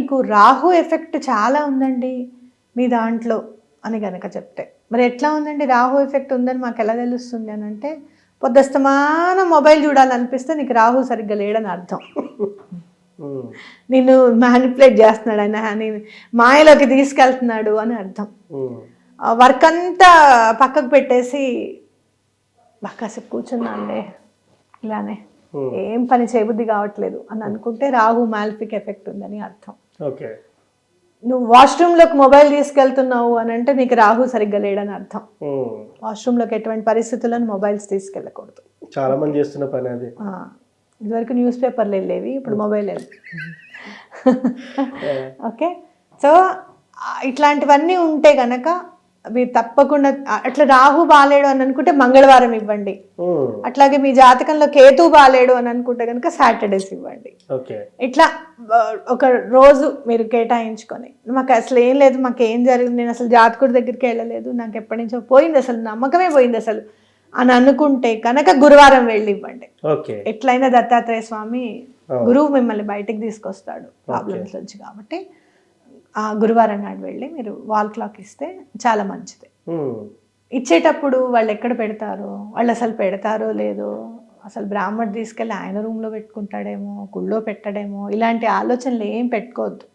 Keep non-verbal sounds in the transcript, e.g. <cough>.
మీకు రాహు ఎఫెక్ట్ చాలా ఉందండి మీ దాంట్లో అని కనుక చెప్తే. మరి ఎట్లా ఉందండి రాహు ఎఫెక్ట్ ఉందని మాకు ఎలా తెలుస్తుంది అని అంటే పొద్దుస్తమానం మొబైల్ చూడాలనిపిస్తే నీకు రాహు సరిగ్గా లేడని అర్థం. నిన్ను మ్యానిపులేట్ చేస్తున్నాడు ఆయన నేను మాయలోకి తీసుకెళ్తున్నాడు అని అర్థం. వర్క్ అంతా పక్కకు పెట్టేసి కాసేపు కూర్చున్నానులే ఇలానే. ఏం పని చేయబుద్ధి కావట్లేదు అని అనుకుంటే రాహు మాల్ఫిక్ ఎఫెక్ట్ ఉందని అర్థం. ఓకే. నువ్వు వాష్రూమ్లోకి మొబైల్ తీసుకెళ్తున్నావు అని అంటే నీకు రాహు సరిగ్గా లేడని అర్థం. వాష్రూమ్లోకి ఎటువంటి పరిస్థితులను మొబైల్స్ తీసుకెళ్ళకూడదు. చాలా మంది చేస్తున్న పని అది. ఇదివరకు న్యూస్ పేపర్లు వెళ్ళేవి ఇప్పుడు మొబైల్ వెళ్ళి. <laughs> ఓకే. సో ఇట్లాంటివన్నీ ఉంటే గనక మీరు తప్పకుండా అట్లా రాహు బాలేడు అని అనుకుంటే మంగళవారం ఇవ్వండి. అట్లాగే మీ జాతకంలో కేతు బాలేడు అని అనుకుంటే కనుక సాటర్డేస్ ఇవ్వండి. ఇట్లా ఒక రోజు మీరు కేటాయించుకొని మాకు అసలు ఏం లేదు మాకు ఏం జరిగింది నేను అసలు జాతకుడి దగ్గరికి వెళ్ళలేదు నాకు ఎప్పటి నుంచో పోయింది అసలు నమ్మకమే పోయింది అసలు అని అనుకుంటే కనుక గురువారం వెళ్ళి ఇవ్వండి. ఎట్లయినా దత్తాత్రేయ స్వామి. గురువు మిమ్మల్ని బయటికి తీసుకొస్తాడు ప్రాబ్లమ్స్ నుంచి కాబట్టి. గురువారం నాడు వెళ్ళి మీరు వాల్ క్లాక్ ఇస్తే చాలా మంచిది. ఇచ్చేటప్పుడు వాళ్ళు ఎక్కడ పెడతారో వాళ్ళు అసలు పెడతారో లేదో అసలు బ్రాహ్మణ్ తీసుకెళ్ళి ఆయన రూమ్లో పెట్టుకుంటాడేమో గుళ్ళో పెట్టడేమో ఇలాంటి ఆలోచనలు ఏం పెట్టుకోవద్దు.